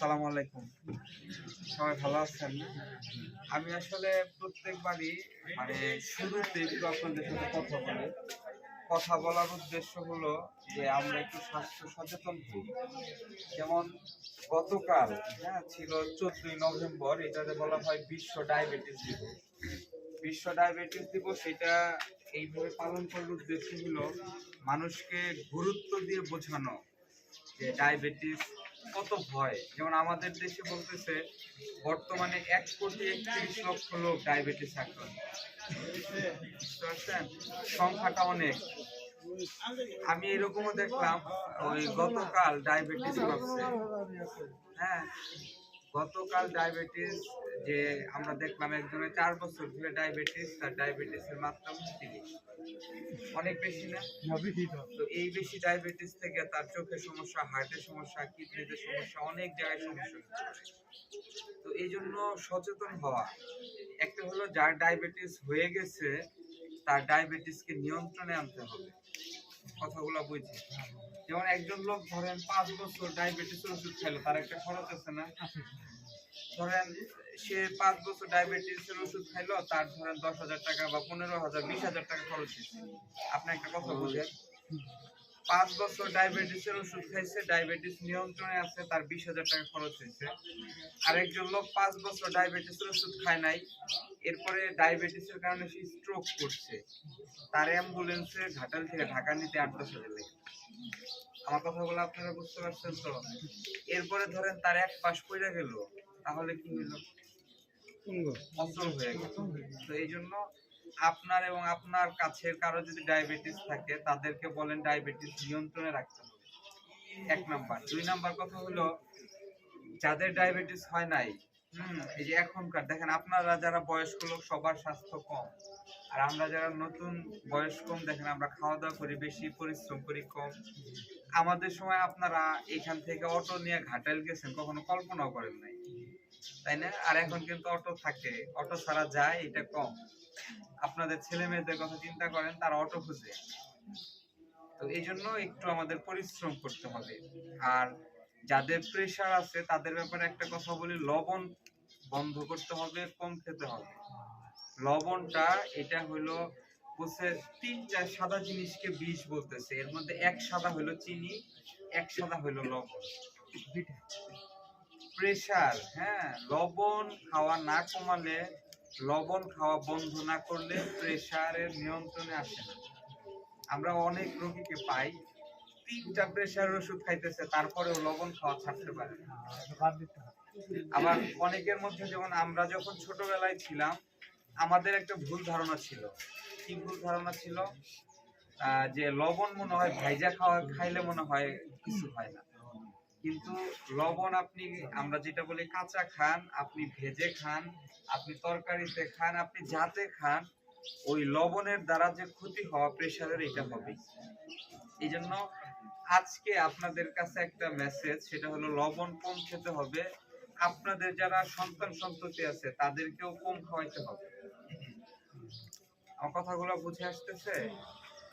আসসালামু আলাইকুম। সবাই ভালো আছেন আমি আসলে প্রত্যেকবারই মানে শুরুতে একটু আপনাদের সাথে কথা বলি। কথা বলার উদ্দেশ্য হলো যে আমরা একটু স্বাস্থ্য সচেতন হই। যেমন গতকাল হ্যাঁ ছিল চোদ্দই নভেম্বর এটাতে বলা হয় বিশ্ব ডায়াবেটিস দিবস। বিশ্ব ডায়াবেটিস দিবস, এটা এইভাবে পালন করার উদ্দেশ্য হলো মানুষকে গুরুত্ব দিয়ে বোঝানো যে ডায়াবেটিস কত ভয়। যেমন আমাদের দেশে বলতেছে, বর্তমানে এক কোটি একত্রিশ লক্ষ লোক ডায়াবেটিস আক্রান্ত। সংখ্যাটা অনেক। আমি এরকমও দেখলাম, ওই গতকাল ডায়াবেটিস হ্যাঁ গতকাল ডায়াবেটিস যে আমরা দেখলাম একজনের চার বছর ধরে ডায়াবেটিস তার ডায়াবেটিসের মাত্রা উনত্রিশ। অনেক বেশি না? তো এই বেশি ডায়াবেটিস থেকে তার চোখের সমস্যা, হার্টের সমস্যা, কিডনিতে সমস্যা, অনেক জায়গায় সমস্যা হতে পারে। তো এই জন্য সচেতন হওয়া। একটা হলো যার ডায়াবেটিস হয়ে গেছে, তার ডায়াবেটিসকে নিয়ন্ত্রণে আনতে হবে। কথাগুলো বুঝি? যেমন একজন লোক ধরেন পাঁচ বছর ডায়াবেটিসের ওষুধ খাইলো, তার একটা খরচ আছে না? ধরেন, সে পাঁচ বছর ডায়াবেটিসের ওষুধ খাইলো, তার ধরেন দশ হাজার টাকা বা পনেরো হাজার, বিশ হাজার টাকা খরচ হয়েছে। আপনি একটা কথা বুঝেন পাঁচ বছর ডায়াবেটিসের ওষুধ খাইছে, ডায়াবেটিস নিয়ন্ত্রণে আছে, তার বিশ হাজার টাকা খরচ হয়েছে। আরেকজন লোক পাঁচ বছর ডায়াবেটিসের ওষুধ খায় নাই, এরপরে ডায়াবেটিসের কারণে সে স্ট্রোক করছে। তার অ্যাম্বুলেন্সে ঘাটাল থেকে ঢাকা নিতে আট দশ হাজার লেগে। আমার কথাগুলো আপনারা বুঝতে পারছেন তো? এরপরে ধরেন তার এক পাশ পড়ে গেল তাহলে কি হইল অচল হয়ে গেল। তো এই জন্য আপনার এবং আপনার কাছের কারও যদি ডায়াবেটিস থাকে তাদেরকে বলেন ডায়াবেটিস নিয়ন্ত্রণে রাখতে হবে। এক নাম্বার। দুই নাম্বার কথা হলো যাদের ডায়াবেটিস হয় নাই হুম এই যে এখনকার দেখেন আপনারা যারা বয়স্ক লোক সবার স্বাস্থ্য কম। আর আমরা যারা নতুন বয়স কম দেখেন আমরা খাওয়া দাওয়া করি বেশি পরিশ্রম করি কম। আমাদের সময় আপনারা এখান থেকে অটো নিয়ে ঘাটাল গেছেন কখনো কল্পনাও করেন নাই। তাই না? আর এখন কিন্তু অটো থাকে। অটো ছাড়া যায়, এটা কম। আপনাদের ছেলে মেয়েদের কথা চিন্তা করেন, তারা অটো খুঁজে। তো এই জন্য একটু আমাদের পরিশ্রম করতে হবে। আর যাদের প্রেশার আছে, তাদের ব্যাপারে একটা কথা বলি, লবণ বন্ধ করতে হবে, কম খেতে হবে। লবণটা, এটা হলো বলছে তিনটা সাদা জিনিসকে বিষ বলতেছে। এর মধ্যে এক সাদা হলো চিনি, এক সাদা হলো লবণ। প্রেশার হ্যাঁ লবণ খাওয়া না কমালে, লবণ খাওয়া বন্ধ না করলে প্রেশারের নিয়ন্ত্রণে আসে না। আমরা অনেক রোগীকে পাই, তিনটা প্রেশারের ওষুধ খাইতেছে, তারপরেও লবণ খাওয়া ছাড়তে পারে আবার অনেকের মধ্যে যেমন আমরা যখন ছোটবেলায় ছিলাম, আমাদের একটা ভুল ধারণা ছিল। কি ভুল ধারণা ছিল? যে লবণ মনে হয় ভাইজা খাওয়া, খাইলে মনে হয় কিছু হয় না। কিন্তু লবণ আপনি, আমরা যেটা বলি কাঁচা খান, আপনি ভেজে খান, আপনি তরকারিতে খান, আপনি যাতে খান, ওই লবণের দ্বারা যে ক্ষতি হওয়া প্রেশারের এটা হবে। এই জন্য আজকে আপনাদের কাছে একটা মেসেজ সেটা হলো লবণ কম খেতে হবে। আপনাদের যারা সন্তান সন্ততি আছে, তাদেরকেও কম খাওয়াইতে হবে। আমার কথাগুলো বুঝে আসতেছে?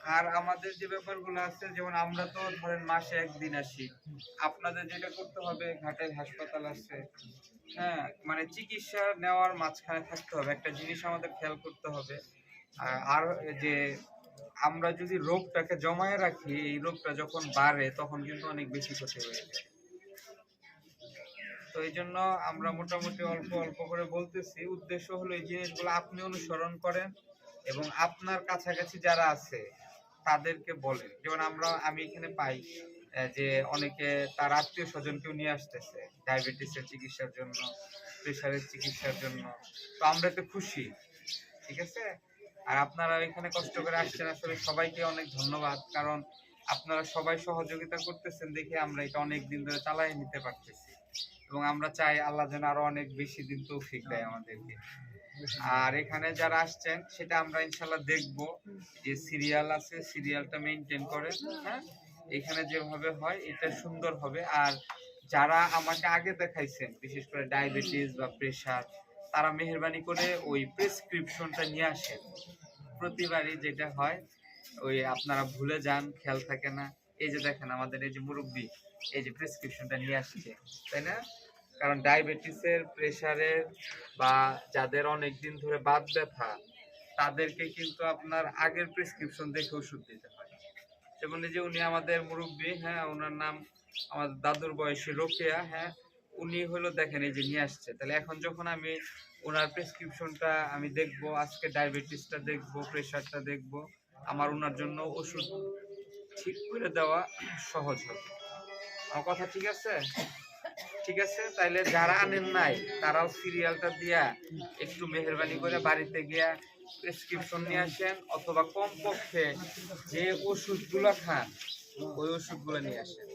আর আমাদের যে ব্যাপারগুলো আছে, যেমন আমরা তো ধরেন মাসে একদিন আসি। আপনাদের যেটা করতে হবে ঘাটের হাসপাতাল আছে। হ্যাঁ মানে চিকিৎসা নেওয়ার মাঝখানে থাকতে হবে। একটা জিনিস আমাদের খেয়াল করতে হবে। আর- যে আমরা যদি রোগটাকে জমায়ে রাখি, এই রোগটা যখন বাড়ে, তখন কিন্তু অনেক বেশি ক্ষতি হয়ে যায়। তো এই জন্য আমরা মোটামুটি অল্প অল্প করে বলতেছি, উদ্দেশ্য হলো এই জিনিসগুলো আপনি অনুসরণ করেন এবং আপনার কাছাকাছি যারা আছে তাদেরকে বলে যেমন আমরা, আমি এখানে পাই যে অনেকে তার আত্মীয় স্বজনকেও নিয়ে আসতেছে, ডায়াবেটিসের চিকিৎসার জন্য প্রেশারের চিকিৎসার জন্য। তো আমরা তো খুশি, ঠিক আছে? আর আপনারা এখানে কষ্ট করে আসছেন, আসলে সবাইকে অনেক ধন্যবাদ, কারণ আপনারা সবাই সহযোগিতা করতেছেন দেখে আমরা এটা অনেক দিন ধরে চালাই নিতে পারতেছি। এবং আমরা চাই আল্লাহ যেন আরও অনেক বেশি দিন তৌফিক দেয় আমাদেরকে। আর এখানে যারা আসছেন, সেটা আমরা ইনশাল্লাহ দেখব যে সিরিয়াল আছে, সিরিয়ালটা মেনটেন করে হ্যাঁ? এখানে যেভাবে হয়, এটা সুন্দর হবে। আর যারা আমাকে আগে দেখাইছেন, বিশেষ করে ডায়াবেটিস বা প্রেশার তারা মেহরবানি করে ওই প্রেসক্রিপশনটা নিয়ে আসেন। প্রতিবারই যেটা হয়, ওই আপনারা ভুলে যান, খেয়াল থাকে না। এই যে দেখেন আমাদের এই যে মুরব্বী, এই যে প্রেসক্রিপশনটা নিয়ে আসছে, তাই না? কারণ ডায়াবেটিসের প্রেসারের বা যাদের অনেক দিন ধরে বাত ব্যথা, তাদেরকে কিন্তু আপনার আগের প্রেসক্রিপশন দেখে ওষুধ দিতে হয়। যেমন যে উনি আমাদের মুরব্বী হ্যাঁ ওনার নাম আমাদের দাদুর বয়সী রোকেয়া হ্যাঁ উনি হলো দেখেন এই যে নিয়ে আসছে। তাহলে এখন যখন আমি ওনার প্রেসক্রিপশনটা আমি দেখব, আজকে ডায়াবেটিসটা দেখব প্রেশারটা দেখব, আমার ওনার জন্য ওষুধ ঠিক করে দেওয়া সহজ হবে। আমার কথা ঠিক আছে? ঠিক আছে? তাইলে যারা আনেন নাই, তারাও সিরিয়ালটা দিয়া একটু মেহরবানি করে বাড়িতে গিয়া প্রেসক্রিপশন নিয়ে আসেন, অথবা কমপক্ষে যে ওষুধগুলো খান, ওই ওষুধগুলো নিয়ে আসেন।